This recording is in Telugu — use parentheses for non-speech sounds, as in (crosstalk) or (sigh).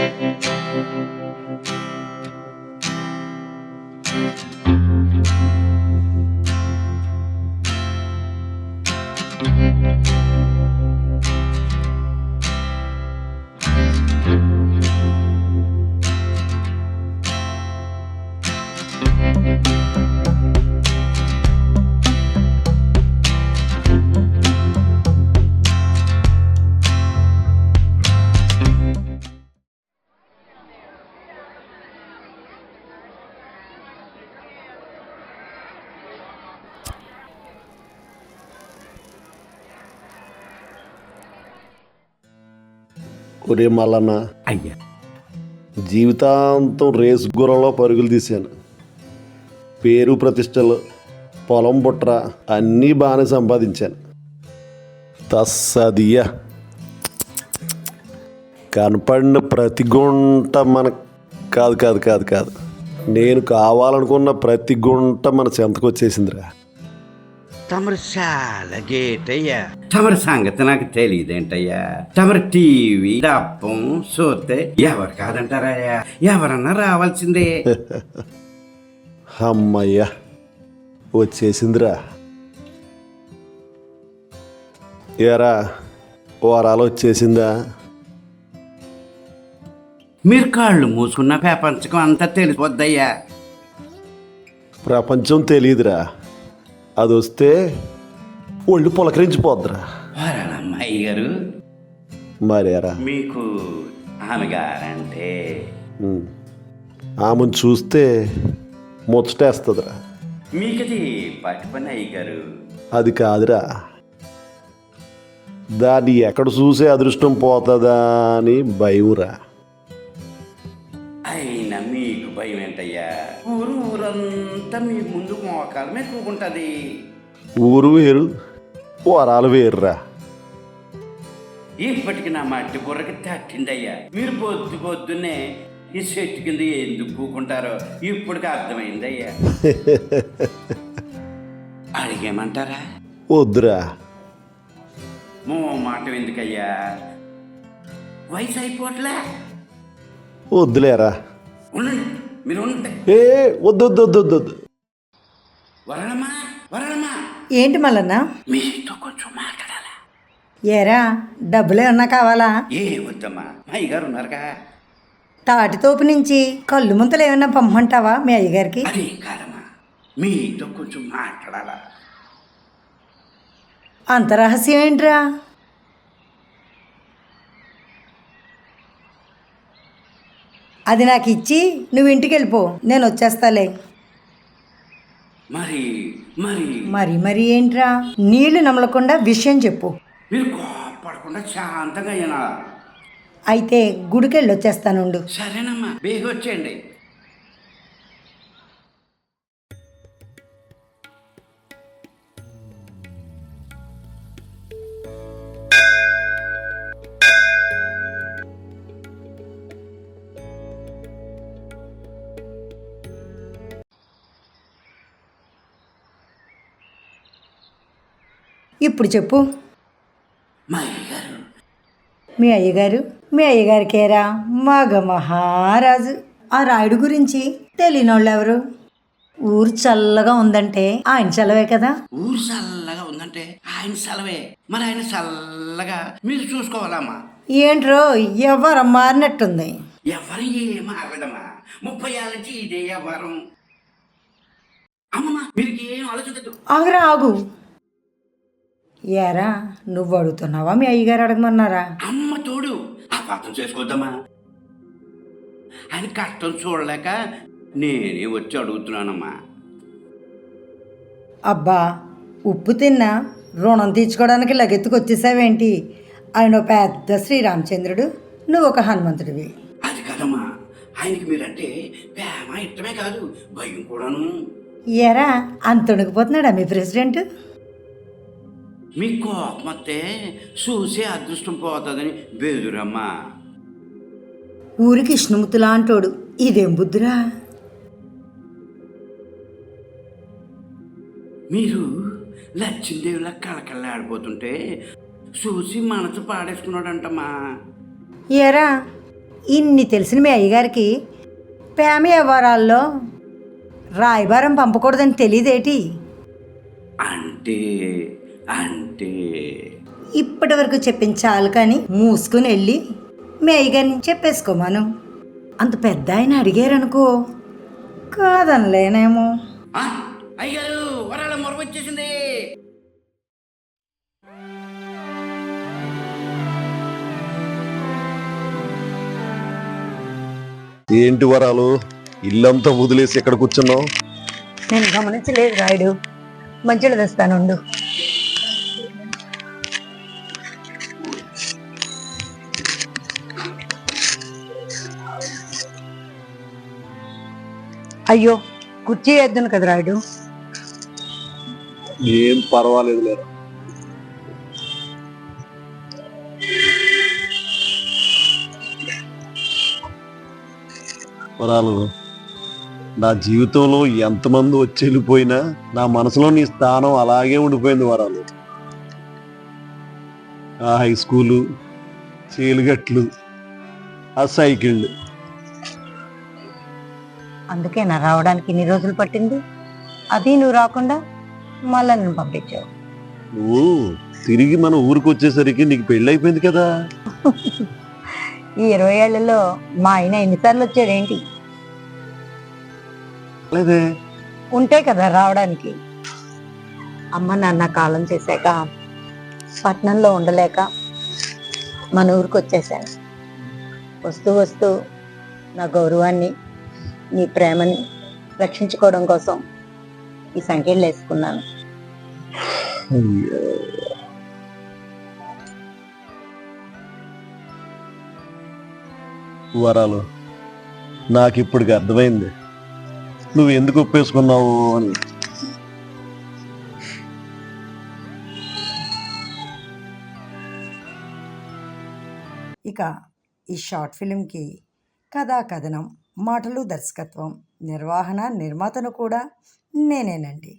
Thank you. ఒరే మల్లన్న. అయ్యా. జీవితాంతం రేసు గుర్రంలో పరుగులు తీశాను. పేరు ప్రతిష్టలు పొలం బుట్ర అన్నీ బాగానే సంపాదించాను. తస్సదియ. కనపడిన ప్రతి గుంట మన కాదు కాదు కాదు కాదు. నేను కావాలనుకున్న ప్రతి గుంట మన చెంతకు వచ్చేసిందిరా. తమరు చాలా గేట్ అయ్యా తమరి సంగతి నాకు తెలియదేంటయ్యా. తమరి టీవీ డప్పం చూస్తే ఎవరు కాదంటారయ్యా? ఎవరన్నా రావాల్సిందే. (laughs) అమ్మయ్యా వచ్చేసిందిరా. ఏరా వారాలు వచ్చేసిందా? మీరు కాళ్ళు మూసుకున్న ప్రపంచకం అంతా తెలిసిపోద్దయ్యా. ప్రపంచం తెలియదురా. అది వస్తే ఒళ్ళు పులకరించిపోద్దిరా. గారు మరేరా? మీకు ఆమెగారంటే? ఉమ్. ఆమెను చూస్తే ముచ్చటేస్తుందిరా. మీకది పట్టుపని గారు అది కాదురా. దాన్ని ఎక్కడ చూసే అదృష్టం పోతుందా అని భయంరా అయినా మీకు భయం ఏంటయ్యా ఊరంతా మీ ముందు మోకాల మీద కూకుంటది. ఊరు వేరు వరాలు వేరురా. ఇప్పటికి నా మట్టి బుర్రకి తట్టిందయ్యా. మీరు పొద్దు పొద్దున్నే ఈ చెట్టు కింద ఎందుకు కూకుంటారో ఇప్పటికి అర్థమైందయ్యా. (laughs) అడిగేమంటారా? వద్దురా. మో మాట ఎందుకయ్యా? వయసు అయిపోవట్లే. వద్దులేరా. ఉండండి. మీరు ఏ వద్దు వద్దు వద్దు వద్దు వద్దు. వరణమా వరణమా ఏంటి మల్లన్న? మీతో కొంచెం మాట్లాడాలా? ఏరా డబ్బులు ఏమన్నా కావాలా? ఏ వద్దమ్మా. అయ్య గారు ఉన్నారుగా. తాటితోపు నుంచి కళ్ళు ముంతలు ఏమన్నా పంపమంటావా మీ అయ్యగారికి? అదే కాదమ్మా. మీతో కొంచెం మాట్లాడాలా? అంత రహస్యం ఏంట్రా? అది నాకు ఇచ్చి నువ్వు ఇంటికి వెళ్ళిపో నేను వచ్చేస్తాలే. మరి మరి. మరి మరి ఏంట్రా? నీళ్ళు నమలకుండా విషయం చెప్పు. మీరు కోపడకుండా శాంతంగా అయినా. అయితే గుడికి వెళ్ళి వచ్చేస్తానుండు. సరేనమ్మా బేగ ఇప్పుడు చెప్పు. మా అయ్య గారు మీ అయ్యగారు మీ అయ్యగారికేరా మగ మహారాజు. ఆ రాయుడు గురించి తెలియనోళ్ళు ఎవరు ఊరు చల్లగా ఉందంటే ఆయన చల్లవే కదా? ఊరు చల్లగా ఉందంటే ఆయన సెలవే. మరి ఆయన చల్లగా మీరు చూసుకోవాలమ్మా. ఏంట్రో ఎవరు మారినట్టుంది? ఎవరు ఏం ఆగదమ్మా ముప్పై ఏళ్ళ నుంచి ఇదే వ్యవహారం అమ్మమ్మా మీరు ఏం ఆలోచించదు ఆగురా ఆగు. ఏరా నువ్వు అడుగుతున్నావా మీ అయ్యగారు అడగమన్నారా? అమ్మ తోడు అపార్థం చేసుకోవద్దమ్మా ఆయన కష్టం చూడలేక నేనే వచ్చి అడుగుతున్నానమ్మా. అబ్బా ఉప్పు తిన్నా రుణం తీర్చుకోవడానికి లగెత్తుకు వచ్చేసావేంటి? ఆయన ఒక పెద్ద శ్రీరామచంద్రుడు నువ్వు ఒక హనుమంతుడివి. అది కదమ్మా ఆయనకి మీరంటే ప్రేమ ఇష్టమే కాదు భయం కూడాను. ఏరా అంత వణికిపోతున్నాడా మీ ప్రెసిడెంట్? మీ కోపం వస్తే చూసే అదృష్టం పోతుందని బెదురమ్మా. ఊరికి ఇష్ణముత్తు లాంటోడు ఇదేం బుద్ధురా? మీరు లక్ష్మీదేవిలా కళకళలాడిపోతుంటే చూసి మనసు పాడేసుకున్నాడంటమ్మా. ఏరా ఇన్ని తెలిసిన మీ అయ్యగారికి ప్రేమ వ్యవహారాల్లో రాయబారం పంపకూడదని తెలియదేటి? అంటే అంటే ఇప్పటి వరకు చెప్పించాలి కానీ మూసుకుని వెళ్ళి మీ అయ్యగారిని చెప్పేసుకోమాను అంత పెద్ద ఆయన అడిగారనుకో కాదనలేనేమో. వరాల వచ్చేసింది. ఏంటి వరాలు? ఇల్లంతా వదిలేసి ఎక్కడ కూర్చున్నావు? నేను గమనించలేదు రాయుడు. మంచిగా తెస్తానుండు. అయ్యో కుర్చీ వేద్దును కదా రాయుడు? ఏం పర్వాలేదు వరాలు నా జీవితంలో ఎంతమంది వచ్చి వెళ్ళిపోయినా నా మనసులో నీ స్థానం అలాగే ఉండిపోయింది వరాలు. ఆ హై స్కూలు చీలుగట్లు ఆ సైకిళ్ళు. అందుకే నా రావడానికి ఇన్ని రోజులు పట్టింది. అది నువ్వు రాకుండా మళ్ళా నన్ను పంపించావు. నువ్వు తిరిగి మన ఊరికి వచ్చేసరికి నీకు పెళ్ళి అయిపోయింది కదా. ఈ ఇరవై ఏళ్ళలో మా ఆయన ఎన్నిసార్లు వచ్చాడేంటి లేదే ఉంటే కదా రావడానికి. అమ్మ నాన్న కాలం చేశాక పట్నంలో ఉండలేక మన ఊరికి వచ్చేసాను వస్తూ వస్తూ నా గౌరవాన్ని నీ ప్రేమని రక్షించుకోవడం కోసం ఈ సంఖ్యలు వేసుకున్నాను. వరాలు నాకు ఇప్పటికి అర్థమైంది. నువ్వు ఎందుకు ఒప్పేసుకున్నావు అని. ఇక ఈ షార్ట్ ఫిలింకి కథా కథనం మాటలు దర్శకత్వం నిర్వహణ నిర్మాతను కూడా నేనేనండి.